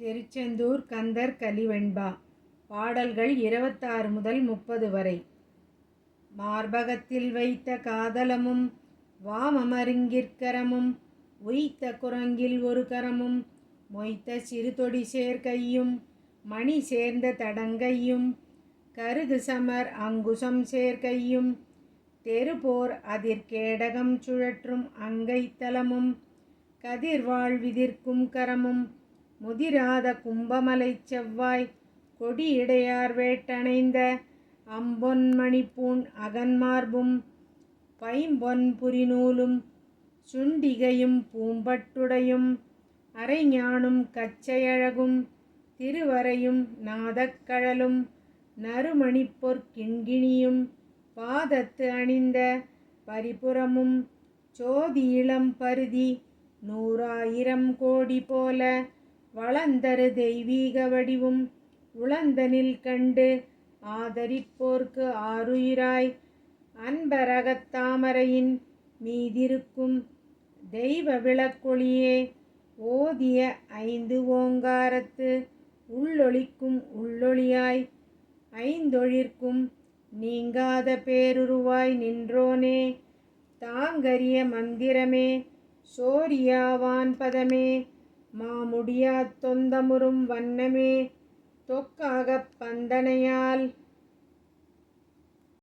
திருச்செந்தூர் கந்தர் கலிவெண்பா. பாடல்கள் இருபத்தாறு முதல் முப்பது வரை. மார்பகத்தில் வைத்த காதலமும் வாமமருங்கிற்கரமும் உய்த்த குரங்கில் ஒரு கரமும் மொய்த்த சிறுதொடி சேர்க்கையும் மணி சேர்ந்த தடங்கையும் கருது சமர் அங்குசம் சேர்க்கையும் தெருபோர் அதிர்கேடகம் சுழற்றும் அங்கைத்தலமும் கதிர்வாழ்விதிர்க்கும் கரமும் முதிராத கும்பமலை செவ்வாய் கொடியிடையார் வேட்டணைந்த அம்பொன்மணிப்பூண் அகன்மார்பும் பைம்பொன் புரிநூலும் சுண்டிகையும் பூம்பட்டுடையும் அரைஞானும் கச்சையழகும் திருவரையும் நாதக்கழலும் நறுமணிப்பொற் கிண்கிணியும் பாதத்து அணிந்த பரிபுறமும் சோதி இளம் பருதி நூறாயிரம் கோடி போல வளந்தரு தெய்வீக வடிவும் உளந்தனில் கண்டு ஆதரிப்போர்க்கு ஆருயிராய் அன்பரகத்தாமரையின் மீதிருக்கும் தெய்வ விளக்கொளியே ஓதிய ஐந்து ஓங்காரத்து உள்ளொளிக்கும் உள்ளொளியாய் ஐந்தொழிற்கும் நீங்காத பேருருவாய் நின்றோனே தாங்கரிய மந்திரமே சோரியாவான் பதமே மாமுடியா தொந்தமுறும் வண்ணமே தொக்காகப் பந்தனையால்